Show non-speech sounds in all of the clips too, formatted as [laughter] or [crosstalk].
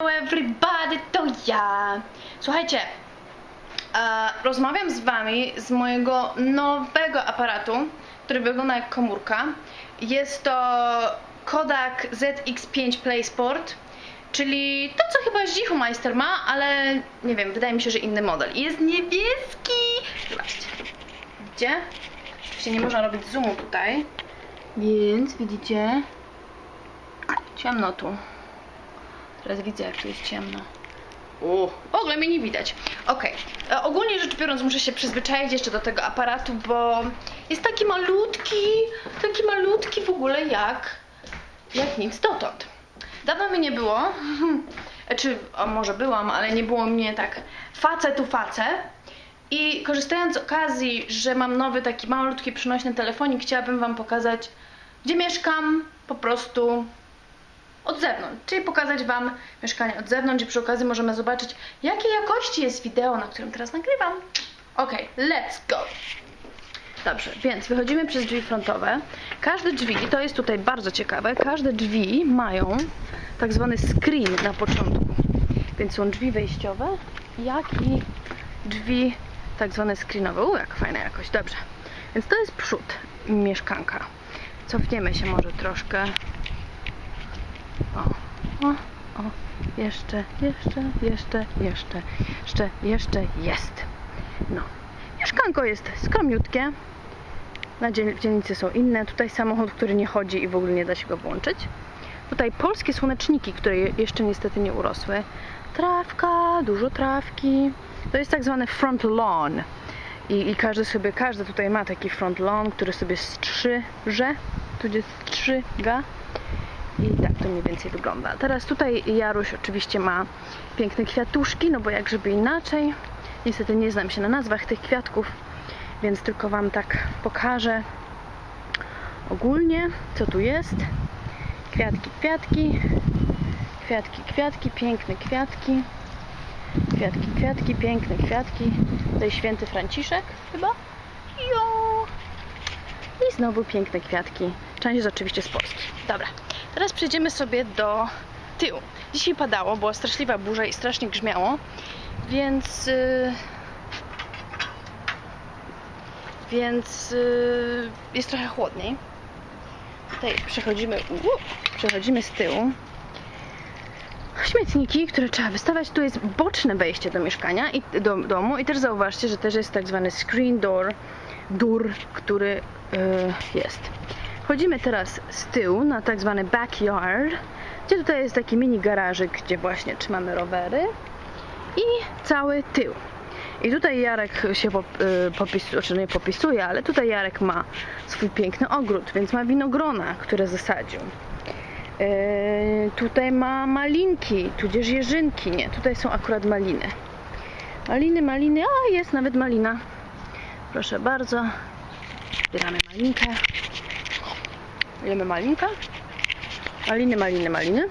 Everybody, to ja. Słuchajcie, e, rozmawiam z wami z mojego nowego aparatu, który wygląda jak komórka. Jest to Kodak ZX5 PlaySport, czyli to co chyba Zichumeister ma, ale nie wiem, wydaje mi się, że inny model. Jest niebieski! Zobaczcie. Widzicie? Oczywiście nie można robić zoomu tutaj, więc widzicie? Ciemno tu. Teraz widzę, jak tu jest ciemno. U, w ogóle mnie nie widać. Okej, e, ogólnie rzecz biorąc muszę się przyzwyczaić jeszcze do tego aparatu, bo jest taki malutki, taki malutki w ogóle jak, jak nic dotąd. Dawno mnie nie było, [laughs] czy o, może byłam, ale nie było mnie tak face tu face. I korzystając z okazji, że mam nowy taki malutki przynośny telefonik, chciałabym wam pokazać, gdzie mieszkam, po prostu od zewnątrz, czyli pokazać Wam mieszkanie od zewnątrz i przy okazji możemy zobaczyć, jakiej jakości jest wideo, na którym teraz nagrywam. Ok, let's go! Dobrze, więc wychodzimy przez drzwi frontowe. Każde drzwi, to jest tutaj bardzo ciekawe, każde drzwi mają tak zwany screen na początku. Więc są drzwi wejściowe, jak i drzwi tak zwane screenowe. U, jak fajna jakość, dobrze. Więc to jest przód mieszkanka. Cofniemy się może troszkę. O, o, jeszcze, jeszcze, jeszcze, jeszcze, jeszcze, jeszcze jest. No. Mieszkanko jest skromniutkie. Na dzielnicy są inne. Tutaj samochód, który nie chodzi i w ogóle nie da się go włączyć. Tutaj polskie słoneczniki, które je- jeszcze niestety nie urosły. Trawka, dużo trawki. To jest tak zwany front lawn. I, I każdy sobie, każdy tutaj ma taki front lawn, który sobie strzyże, tudzież strzyga. I tak to mniej więcej wygląda. Teraz tutaj Jaruś oczywiście ma piękne kwiatuszki, no bo jak żeby inaczej. Niestety nie znam się na nazwach tych kwiatków, więc tylko Wam tak pokażę ogólnie, co tu jest. Kwiatki, kwiatki, kwiatki, kwiatki, piękne kwiatki. Kwiatki, kwiatki, piękne kwiatki. Tutaj święty Franciszek chyba. Jo! I znowu piękne kwiatki. Część jest oczywiście z Polski. Dobra, teraz przejdziemy sobie do tyłu. Dzisiaj padało, była straszliwa burza i strasznie grzmiało, więc... Yy... Więc yy... jest trochę chłodniej. Tutaj przechodzimy, uu, przechodzimy z tyłu. Śmietniki, które trzeba wystawać. Tu jest boczne wejście do mieszkania i do domu. I też zauważcie, że też jest tak zwany screen door, dur, który yy, jest. Chodzimy teraz z tyłu na tak zwany backyard, gdzie tutaj jest taki mini garażyk, gdzie właśnie trzymamy rowery i cały tył. I tutaj Jarek się y, popisuje, znaczy nie popisuje, ale tutaj Jarek ma swój piękny ogród, więc ma winogrona, które zasadził. Yy, tutaj ma malinki, tudzież jeżynki, nie, tutaj są akurat maliny. Maliny, maliny, a jest nawet malina. Proszę bardzo, zbieramy malinkę. Jemy malinkę. Maliny, maliny, maliny.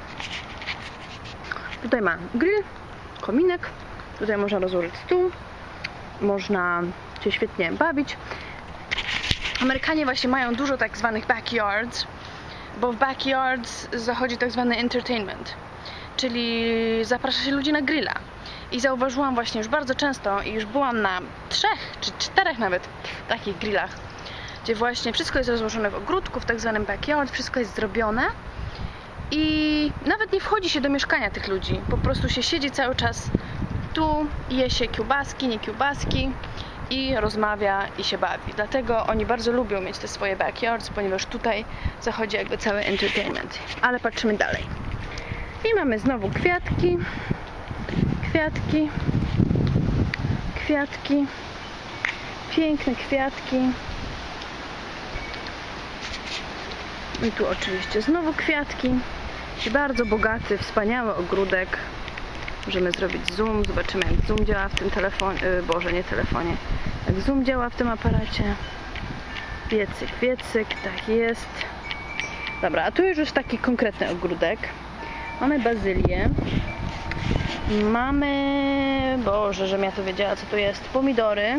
Tutaj ma grill, kominek. Tutaj można rozłożyć stół. Można się świetnie bawić. Amerykanie właśnie mają dużo tak zwanych backyards, bo w backyards zachodzi tak zwany entertainment, czyli zaprasza się ludzi na grilla. I zauważyłam właśnie już bardzo często i już byłam na trzech czy czterech nawet takich grillach, gdzie właśnie wszystko jest rozłożone w ogródku, w tak zwanym backyard, wszystko jest zrobione i nawet nie wchodzi się do mieszkania tych ludzi, po prostu się siedzi cały czas tu, je się kiełbaski, nie kiełbaski i rozmawia i się bawi. Dlatego oni bardzo lubią mieć te swoje backyards, ponieważ tutaj zachodzi jakby cały entertainment. Ale patrzymy dalej. I mamy znowu kwiatki, kwiatki, kwiatki, piękne kwiatki. I tu oczywiście znowu kwiatki. Bardzo bogaty, wspaniały ogródek. Możemy zrobić zoom, zobaczymy jak zoom działa w tym telefonie, yy, boże nie telefonie, jak zoom działa w tym aparacie. Wiecyk, wiecyk, tak jest. Dobra, a tu już jest taki konkretny ogródek. Mamy bazylię. Mamy, boże, żebym ja to wiedziała co to jest, pomidory.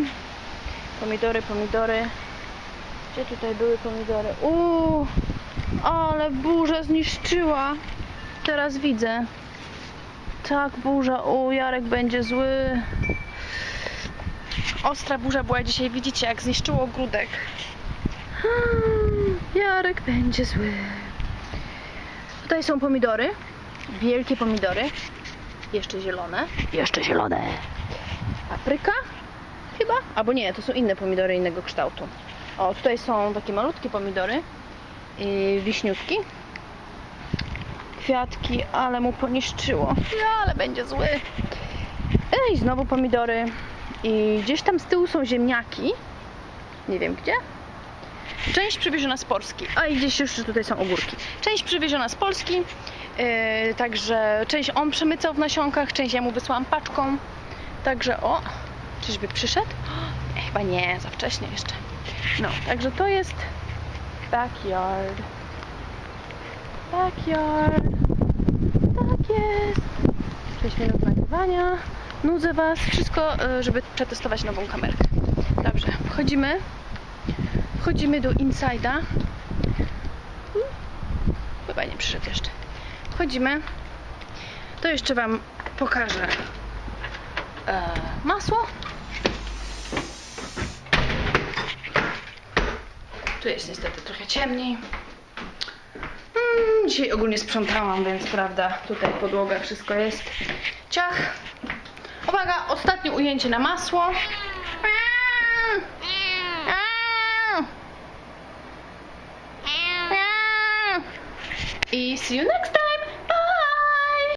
Pomidory, pomidory. Gdzie tutaj były pomidory? Uuu, ale burza zniszczyła. Teraz widzę. tak burza. O, Jarek będzie zły. Ostra burza była dzisiaj, widzicie, jak zniszczyło ogródek. Hmm, Jarek będzie zły. Tutaj są pomidory. Wielkie pomidory. Jeszcze zielone. Jeszcze zielone. Papryka? Chyba? Albo nie, to są inne pomidory innego kształtu. O, tutaj są takie malutkie pomidory. Yy, wiśniutki. Kwiatki, ale mu poniszczyło. No, ale będzie zły. Ej, znowu pomidory. I gdzieś tam z tyłu są ziemniaki. Nie wiem gdzie. Część przywieziona z Polski, a i gdzieś jeszcze tutaj są ogórki. Część przywieziona z Polski, yy, także część on przemycał w nasionkach, część ja mu wysłałam paczką. Także o, czyżby przyszedł? O, [gasps] chyba nie, za wcześnie jeszcze. No, także to jest backyard. Backyard. Tak jest. 6 minut nagrywania. Nudzę Was. Wszystko, yy, żeby przetestować nową kamerkę. Dobrze, wchodzimy. Wchodzimy do Inside'a. Hmm? Chyba nie przyszedł jeszcze. Wchodzimy. To jeszcze Wam pokażę e, masło. Tu jest niestety trochę ciemniej. Mm, dzisiaj ogólnie sprzątałam, więc prawda, tutaj podłoga, wszystko jest. Ciach. Uwaga, ostatnie ujęcie na masło. I see you next time!